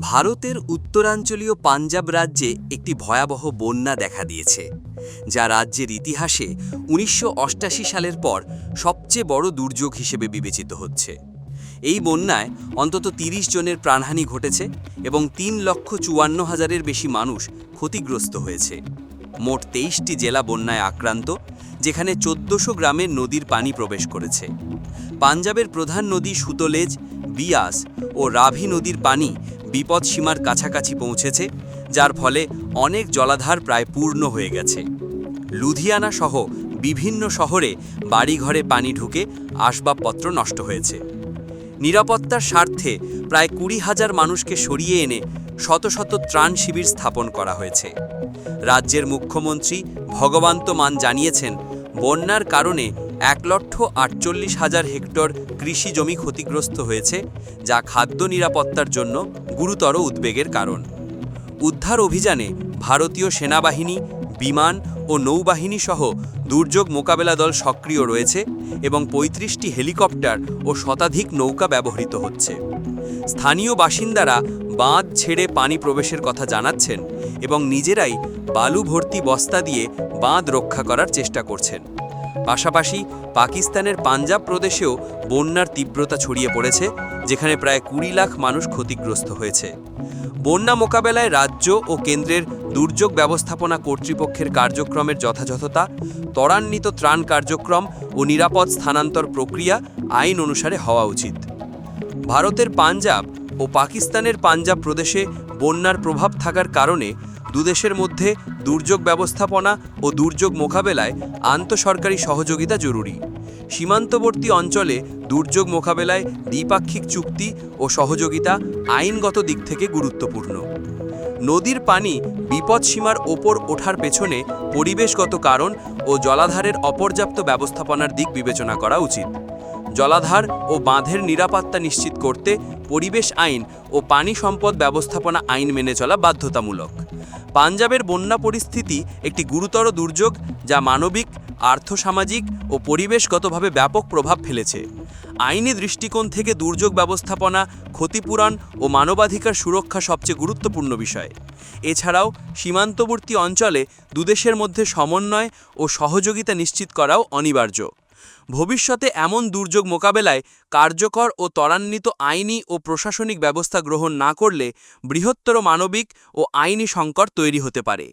ভারতের উত্তরাঞ্চলীয় পাঞ্জাব রাজ্যে একটি ভয়াবহ বন্যা দেখা দিয়েছে, যা রাজ্যের ইতিহাসে উনিশশো সালের পর সবচেয়ে বড় দুর্যোগ হিসেবে বিবেচিত হচ্ছে। এই বন্যায় অন্তত ৩০ জনের প্রাণহানি ঘটেছে এবং তিন লক্ষ চুয়ান্ন হাজারের বেশি মানুষ ক্ষতিগ্রস্ত হয়েছে। মোট তেইশটি জেলা বন্যায় আক্রান্ত, যেখানে চোদ্দশো গ্রামের নদীর পানি প্রবেশ করেছে। পাঞ্জাবের প্রধান নদী সুতলেজ, বিয়াস ও রাভি নদীর পানি বিপদসীমার কাছাকাছি পৌঁছেছে, যার ফলে অনেক জলাধার প্রায় পূর্ণ হয়ে গেছে। লুধিয়ানা সহ বিভিন্ন শহরে বাড়িঘরে পানি ঢুকে আসবাবপত্র নষ্ট হয়েছে। নিরাপত্তার স্বার্থে প্রায় কুড়ি হাজার মানুষকে সরিয়ে এনে শত শত ত্রাণ শিবির স্থাপন করা হয়েছে। রাজ্যের মুখ্যমন্ত্রী ভগবন্ত মান জানিয়েছেন, বন্যার কারণে এক লক্ষ আটচল্লিশ হাজার হেক্টর কৃষি জমি ক্ষতিগ্রস্ত হয়েছে, যা খাদ্য নিরাপত্তার জন্য গুরুতর উদ্বেগের কারণ। উদ্ধার অভিযানে ভারতীয় সেনাবাহিনী, বিমান ও নৌবাহিনী সহ দুর্যোগ মোকাবেলা দল সক্রিয় রয়েছে এবং পঁয়ত্রিশটি হেলিকপ্টার ও শতাধিক নৌকা ব্যবহৃত হচ্ছে। স্থানীয় বাসিন্দারা বাঁধ ছেড়ে পানি প্রবেশের কথা জানাচ্ছেন এবং নিজেরাই বালু ভর্তি বস্তা দিয়ে বাঁধ রক্ষা করার চেষ্টা করছেন। পাশাপাশি পাকিস্তানের পাঞ্জাব প্রদেশেও বন্যার তীব্রতা ছড়িয়ে পড়েছে, যেখানে প্রায় কুড়ি লাখ মানুষ ক্ষতিগ্রস্ত হয়েছে। বন্যা মোকাবেলায় রাজ্য ও কেন্দ্রের দুর্যোগ ব্যবস্থাপনা কর্তৃপক্ষের কার্যক্রমের যথাযথতা, ত্বরান্বিত ত্রাণ কার্যক্রম ও নিরাপদ স্থানান্তর প্রক্রিয়া আইন অনুসারে হওয়া উচিত। ভারতের পাঞ্জাব ও পাকিস্তানের পাঞ্জাব প্রদেশে বন্যার প্রভাব থাকার কারণে দুদেশের মধ্যে দুর্যোগ ব্যবস্থাপনা ও দুর্যোগ মোকাবেলায় আন্তঃসরকারি সহযোগিতা জরুরি। সীমান্তবর্তী অঞ্চলে দুর্যোগ মোকাবেলায় দ্বিপাক্ষিক চুক্তি ও সহযোগিতা আইনগত দিক থেকে গুরুত্বপূর্ণ। নদীর পানি বিপদসীমার ওপর ওঠার পেছনে পরিবেশগত কারণ ও জলাধারের অপর্যাপ্ত ব্যবস্থাপনার দিক বিবেচনা করা উচিত। জলাধার ও বাঁধের নিরাপত্তা নিশ্চিত করতে পরিবেশ আইন ও পানি সম্পদ ব্যবস্থাপনা আইন মেনে চলা বাধ্যতামূলক। পাঞ্জাবের বন্যা পরিস্থিতি একটি গুরুতর দুর্যোগ যা মানবিক, আর্থসামাজিক ও পরিবেশগতভাবে ব্যাপক প্রভাব ফেলেছে। আইনি দৃষ্টিকোণ থেকে দুর্যোগ ব্যবস্থাপনা, ক্ষতিপূরণ ও মানবাধিকার সুরক্ষা সবচেয়ে গুরুত্বপূর্ণ বিষয়। এছাড়াও, সীমান্তবর্তী অঞ্চলে দুদেশের মধ্যে সমন্বয় ও সহযোগিতা নিশ্চিত করাও অনিবার্য। ভবিষ্যতে এমন দুর্যোগ মোকাবেলায় কার্যকর ও ত্বরান্বিত আইনি ও প্রশাসনিক ব্যবস্থা গ্রহণ না করলে বৃহত্তর মানবিক ও আইনি সংকট তৈরি হতে পারে।